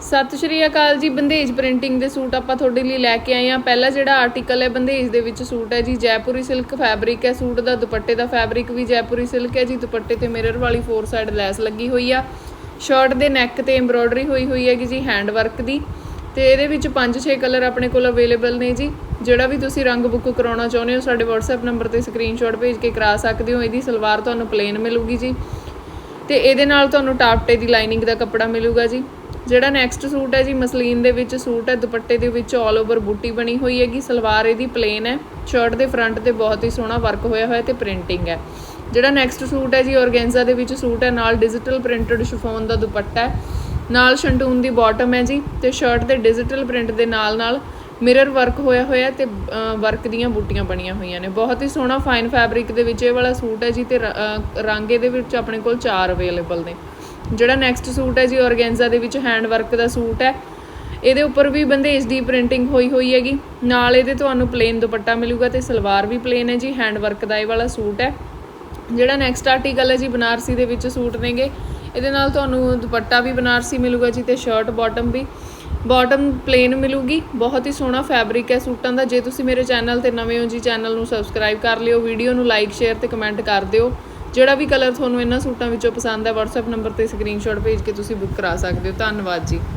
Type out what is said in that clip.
ਸਤਿ ਸ਼੍ਰੀ ਅਕਾਲ ਜੀ, ਬੰਦੇਜ ਪ੍ਰਿੰਟਿੰਗ ਦੇ ਸੂਟ ਆਪਾਂ ਤੁਹਾਡੇ ਲਈ ਲੈ ਕੇ ਆਏ ਆ ਪਹਿਲਾ ਜਿਹੜਾ ਆਰਟੀਕਲ ਹੈ ਬੰਦੇਜ ਦੇ ਵਿੱਚ ਸੂਟ ਹੈ ਜੀ, ਜੈਪੁਰੀ ਸਿਲਕ ਫੈਬਰਿਕ ਹੈ। ਸੂਟ ਦਾ ਦੁਪੱਟੇ ਦਾ ਫੈਬਰਿਕ ਵੀ ਜੈਪੁਰੀ ਸਿਲਕ ਹੈ ਜੀ, ਦੁਪੱਟੇ ਤੇ ਮਿਰਰ ਵਾਲੀ ਫੋਰ ਸਾਈਡ ਲੈਸ ਲੱਗੀ ਹੋਈ ਆ। ਸ਼ਰਟ ਦੇ ਨੈਕ ਤੇ ਐਮਬ੍ਰੋਇਡਰੀ ਹੋਈ ਹੋਈ ਹੈਗੀ ਜੀ ਹੈਂਡ ਵਰਕ ਦੀ। ਤੇ ਇਹਦੇ ਵਿੱਚ 5-6 ਕਲਰ ਆਪਣੇ ਕੋਲ ਅਵੇਲੇਬਲ ਨੇ ਜੀ। ਜਿਹੜਾ ਵੀ ਤੁਸੀਂ ਰੰਗ ਬੁੱਕ ਕਰਾਉਣਾ ਚਾਹੁੰਦੇ ਹੋ, ਸਾਡੇ WhatsApp ਨੰਬਰ ਤੇ ਸਕਰੀਨਸ਼ਾਟ ਭੇਜ ਕੇ ਕਰਾ ਸਕਦੇ ਹੋ। ਇਹਦੀ ਸਲਵਾਰ ਤੁਹਾਨੂੰ ਪਲੇਨ ਮਿਲੂਗੀ ਜੀ। ਤੇ ਇਹਦੇ ਨਾਲ ਤੁਹਾਨੂੰ ਟਾਪਟੇ ਦੀ ਲਾਈਨਿੰਗ ਦਾ ਕੱਪੜਾ ਮਿਲੂਗਾ ਜੀ। ਜਿਹੜਾ ਨੈਕਸਟ ਸੂਟ ਹੈ ਜੀ, ਮਸਲੀਨ ਦੇ ਵਿੱਚ ਸੂਟ ਹੈ, ਦੁਪੱਟੇ ਦੇ ਵਿੱਚ ਆਲ ਓਵਰ ਬੂਟੀ ਬਣੀ ਹੋਈ ਹੈਗੀ, ਸਲਵਾਰ ਇਹਦੀ ਪਲੇਨ ਹੈ ਸ਼ਰਟ ਦੇ ਫਰੰਟ ਤੇ ਬਹੁਤ ਹੀ ਸੋਹਣਾ ਵਰਕ ਹੋਇਆ ਹੋਇਆ ਤੇ ਪ੍ਰਿੰਟਿੰਗ ਹੈ। ਜਿਹੜਾ ਨੈਕਸਟ ਸੂਟ ਹੈ ਜੀ ਔਰਗੈਂਜ਼ਾ ਦੇ ਵਿੱਚ ਸੂਟ ਹੈ, ਨਾਲ ਡਿਜੀਟਲ ਪ੍ਰਿੰਟਡ ਸ਼ਿਫੋਨ ਦਾ ਦੁਪੱਟਾ ਹੈ, ਨਾਲ ਸ਼ੰਟੂਨ ਦੀ ਬਾਟਮ ਹੈ ਜੀ, ਤੇ ਸ਼ਰਟ ਦੇ ਡਿਜੀਟਲ ਪ੍ਰਿੰਟ ਦੇ ਨਾਲ ਨਾਲ ਮਿਰਰ ਵਰਕ ਹੋਇਆ ਹੋਇਆ ਤੇ ਵਰਕ ਦੀਆਂ ਬੂਟੀਆਂ ਬਣੀਆਂ ਹੋਈਆਂ ਨੇ। ਬਹੁਤ ਹੀ ਸੋਹਣਾ ਫਾਈਨ ਫੈਬਰਿਕ ਦੇ ਵਿੱਚ ਇਹ ਵਾਲਾ ਸੂਟ ਹੈ ਜੀ, ਤੇ ਰ- ਅਹ ਰੰਗ ਇਹਦੇ ਵਿੱਚ ਆਪਣੇ ਕੋਲ ਚਾਰ ਅਵੇਲੇਬਲ ਨੇ। ਜਿਹੜਾ ਨੈਕਸਟ ਸੂਟ ਹੈ ਜੀ ਔਰਗੈਂਜ਼ਾ ਦੇ ਵਿੱਚ ਹੈਂਡ ਵਰਕ ਦਾ ਸੂਟ ਹੈ। ਇਹਦੇ ਉੱਪਰ ਵੀ ਬੰਦੇਜ ਦੀ ਪ੍ਰਿੰਟਿੰਗ ਹੋਈ ਹੋਈ ਹੈਗੀ। ਨਾਲ ਇਹਦੇ ਤੁਹਾਨੂੰ ਪਲੇਨ ਦੁਪੱਟਾ ਮਿਲੂਗਾ ਤੇ ਸਲਵਾਰ ਵੀ ਪਲੇਨ ਹੈ ਜੀ ਹੈਂਡ ਵਰਕ ਦਾ ਇਹ ਵਾਲਾ ਸੂਟ ਹੈ। ਜਿਹੜਾ ਨੈਕਸਟ ਆਰਟੀਕਲ ਹੈ ਜੀ, ਬਨਾਰਸੀ ਦੇ ਵਿੱਚ ਸੂਟ ਨੇਗੇ। ਇਹਦੇ ਨਾਲ ਤੁਹਾਨੂੰ ਦੁਪੱਟਾ ਵੀ ਬਨਾਰਸੀ ਮਿਲੂਗਾ ਜੀ ਤੇ ਸ਼ਰਟ ਬਾਟਮ ਵੀ। ਬਾਟਮ ਪਲੇਨ ਮਿਲੂਗੀ। ਬਹੁਤ ਹੀ ਸੋਹਣਾ ਫੈਬਰਿਕ ਹੈ ਸੂਟਾਂ ਦਾ। ਜੇ ਤੁਸੀਂ ਮੇਰੇ ਚੈਨਲ ਤੇ ਨਵੇਂ ਹੋ ਜੀ ਚੈਨਲ ਨੂੰ ਸਬਸਕ੍ਰਾਈਬ ਕਰ ਲਿਓ। ਵੀਡੀਓ ਨੂੰ ਲਾਈਕ ਸ਼ੇਅਰ ਤੇ ਕਮੈਂਟ ਕਰ ਦਿਓ। ਜਿਹੜਾ ਵੀ ਕਲਰ ਤੁਹਾਨੂੰ ਇਹਨਾਂ ਸੂਟਾਂ ਵਿੱਚੋਂ ਪਸੰਦ ਹੈ, WhatsApp ਨੰਬਰ ਤੇ ਸਕਰੀਨਸ਼ਾਟ ਭੇਜ ਕੇ ਤੁਸੀਂ ਬੁੱਕ ਕਰਾ ਸਕਦੇ ਹੋ। ਧੰਨਵਾਦ ਜੀ।